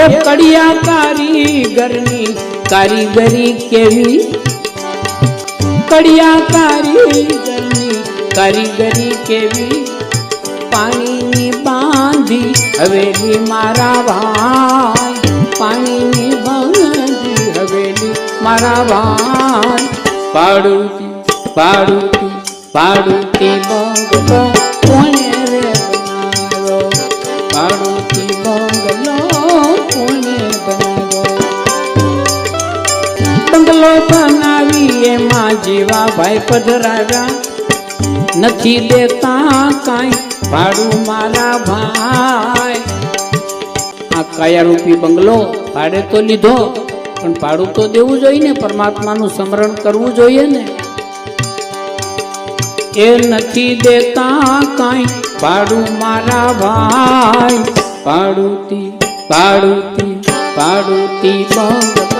એ કડિયા કારીગરની કારીગરી કેવી? કડિયા કારીગરની કારીગરી કેવી? પાણીની બાંધી હવેલી મારા ભાઈ પાણીની બાંધી હવેલી મારા ભાઈ પાડુતી પાડુતી પાડુતી બંગલો કોને રે પાડુતી બંગલો બંગલો બનાવી એમાં જેવા ભાઈ પધરાવ્યા. નથી દેતા કાંઈ ભાડું મારા ભાઈ. આ કાયા રૂપી બંગલો ભાડે તો લીધો, પણ ભાડું તો દેવું જોઈએ ને, પરમાત્માનું સ્મરણ કરવું જોઈએ ને. એ નથી દેતા કાંઈ ભાડું મારા ભાઈ. ભાડુતી পাড়ুতি পাড়ুতি পাড়ুতি